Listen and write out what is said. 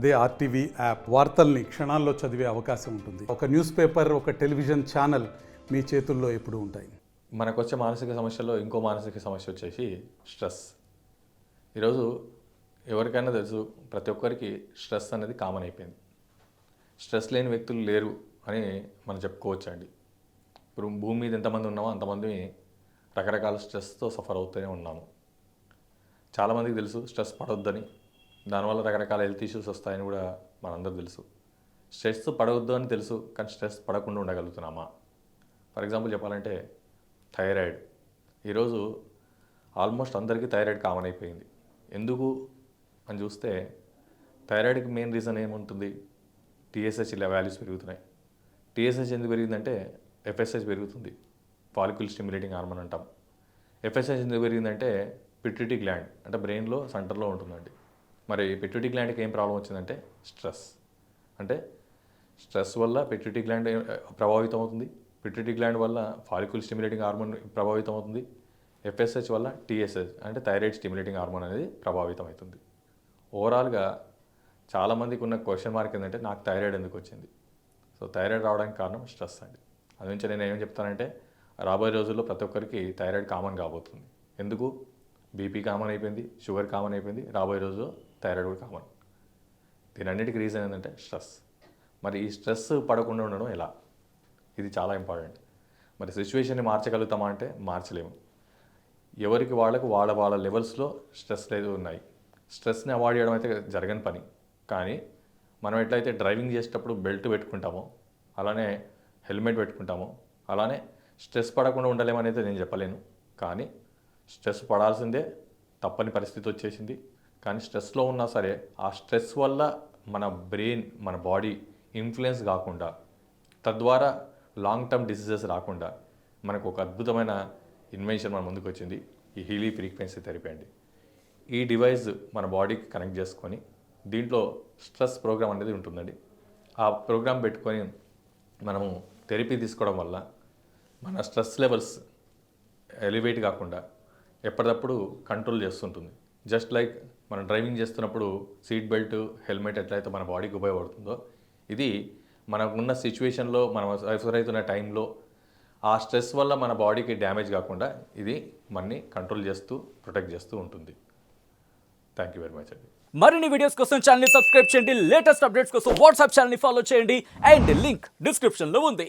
అదే RTV app వార్తల్ని క్షణాల్లో చదివే అవకాశం ఉంటుంది. ఒక న్యూస్ పేపర్ ఒక టెలివిజన్ ఛానల్ మీ చేతుల్లో ఎప్పుడు ఉంటాయి. మనకు వచ్చే మానసిక సమస్యలో ఇంకో మానసిక సమస్య వచ్చేసి స్ట్రెస్. ఈరోజు ఎవరికైనా తెలుసు ప్రతి ఒక్కరికి స్ట్రెస్ అనేది కామన్ అయిపోయింది. స్ట్రెస్ లేని వ్యక్తులు లేరు అని మనం చెప్పుకోవచ్చు అండి ఇప్పుడు భూమి మీద ఎంతమంది ఉన్నామో అంతమంది రకరకాల స్ట్రెస్తో సఫర్ అవుతూనే ఉన్నాము. చాలామందికి తెలుసు స్ట్రెస్ పడవద్దని దానివల్ల రకరకాల హెల్త్ ఇష్యూస్ వస్తాయని కూడా మనందరూ తెలుసు. స్ట్రెస్ పడవద్దు అని తెలుసు కానీ స్ట్రెస్ పడకుండా ఉండగలుగుతున్నామా? ఫర్ ఎగ్జాంపుల్ చెప్పాలంటే థైరాయిడ్ ఈరోజు ఆల్మోస్ట్ అందరికీ థైరాయిడ్ కామన్ అయిపోయింది. ఎందుకు అని చూస్తే థైరాయిడ్కి మెయిన్ రీజన్ ఏముంటుంది? టీఎస్హెచ్ వాల్యూస్ పెరుగుతున్నాయి. టీఎస్హెచ్ ఎందుకు పెరిగిందంటే ఎఫ్ఎస్హెచ్ పెరుగుతుంది. ఫాలిక్యుల్ స్టిమ్యులేటింగ్ హార్మోన్ అంటాం. ఎఫ్ఎస్హెచ్ ఎందుకు పెరిగిందంటే పిట్రిటీ గ్లాండ్ అంటే బ్రెయిన్లో సెంటర్లో ఉంటుందండి. మరి పిట్యూటీ గ్లాండ్కి ఏం ప్రాబ్లం వచ్చిందంటే స్ట్రెస్ అంటే స్ట్రెస్ వల్ల పిట్యూటీ గ్లాండ్ ప్రభావితం అవుతుంది. పిట్యూటీ గ్లాండ్ వల్ల ఫాలిక్యుల్ స్టిమ్యులేటింగ్ హార్మోన్ ప్రభావితం అవుతుంది. ఎఫ్ఎస్హెచ్ వల్ల టీఎస్హెచ్ అంటే థైరాయిడ్ స్టిమ్యులేటింగ్ హార్మోన్ అనేది ప్రభావితం అవుతుంది. ఓవరాల్గా చాలామందికి ఉన్న క్వశ్చన్ మార్క్ ఏంటంటే నాకు థైరాయిడ్ ఎందుకు వచ్చింది? సో థైరాయిడ్ రావడానికి కారణం స్ట్రెస్ అండి. అది నేను ఏం చెప్తానంటే రాబోయే రోజుల్లో ప్రతి ఒక్కరికి థైరాయిడ్ కామన్ కాబోతుంది. ఎందుకు? బీపీ కామన్ అయిపోయింది షుగర్ కామన్ అయిపోయింది. రాబోయే రోజు థైరాయిడ్ కూడా కామన్. దీని అన్నిటికీ రీజన్ ఏంటంటే స్ట్రెస్. మరి ఈ స్ట్రెస్ పడకుండా ఉండడం ఎలా? ఇది చాలా ఇంపార్టెంట్ మరి సిచ్యువేషన్ని మార్చగలుగుతామా అంటే మార్చలేము. ఎవరికి వాళ్ళకు వాళ్ళ వాళ్ళ లెవెల్స్లో స్ట్రెస్ లేదు ఉన్నాయి. స్ట్రెస్ని అవాయిడ్ చేయడం అయితే జరగని పని. కానీ మనం ఎట్లయితే డ్రైవింగ్ చేసేటప్పుడు బెల్ట్ పెట్టుకుంటామో అలానే హెల్మెట్ పెట్టుకుంటామో అలానే స్ట్రెస్ పడకుండా ఉండలేమనేది నేను చెప్పలేను. కానీ స్ట్రెస్ పడాల్సిందే తప్పని పరిస్థితి వచ్చేసింది. కానీ స్ట్రెస్లో ఉన్నా సరే ఆ స్ట్రెస్ వల్ల మన బ్రెయిన్ మన బాడీ ఇన్ఫ్లుయెన్స్ కాకుండా తద్వారా లాంగ్ టర్మ్ డిసీజెస్ రాకుండా మనకు ఒక అద్భుతమైన ఇన్వెన్షన్ మన ముందుకు వచ్చింది. ఈ హీలీ ఫ్రీక్వెన్సీ థెరపీ అండి. ఈ డివైస్ మన బాడీకి కనెక్ట్ చేసుకొని దీంట్లో స్ట్రెస్ ప్రోగ్రామ్ అనేది ఉంటుందండి. ఆ ప్రోగ్రామ్ పెట్టుకొని మనము థెరపీ తీసుకోవడం వల్ల మన స్ట్రెస్ లెవెల్స్ ఎలివేట్ కాకుండా ఎప్పటికప్పుడు కంట్రోల్ చేస్తుంటుంది. జస్ట్ లైక్ మనం డ్రైవింగ్ చేస్తున్నప్పుడు సీట్ బెల్ట్ హెల్మెట్ ఎట్లయితే మన బాడీకి ఉపయోగపడుతుందో ఇది మనకున్న సిచ్యువేషన్లో మనం అవుతున్న టైంలో ఆ స్ట్రెస్ వల్ల మన బాడీకి డ్యామేజ్ కాకుండా ఇది మనని కంట్రోల్ చేస్తూ ప్రొటెక్ట్ చేస్తూ ఉంటుంది. థ్యాంక్ యూ వెరీ మచ్ అండి. మరిన్ని వీడియోస్ కోసం ఛానల్ సబ్స్క్రైబ్ చేయండి. లేటెస్ట్ అప్డేట్స్ కోసం వాట్సాప్ ఛానల్ని ఫాలో చేయండి. అండ్ లింక్ డిస్క్రిప్షన్లో ఉంది.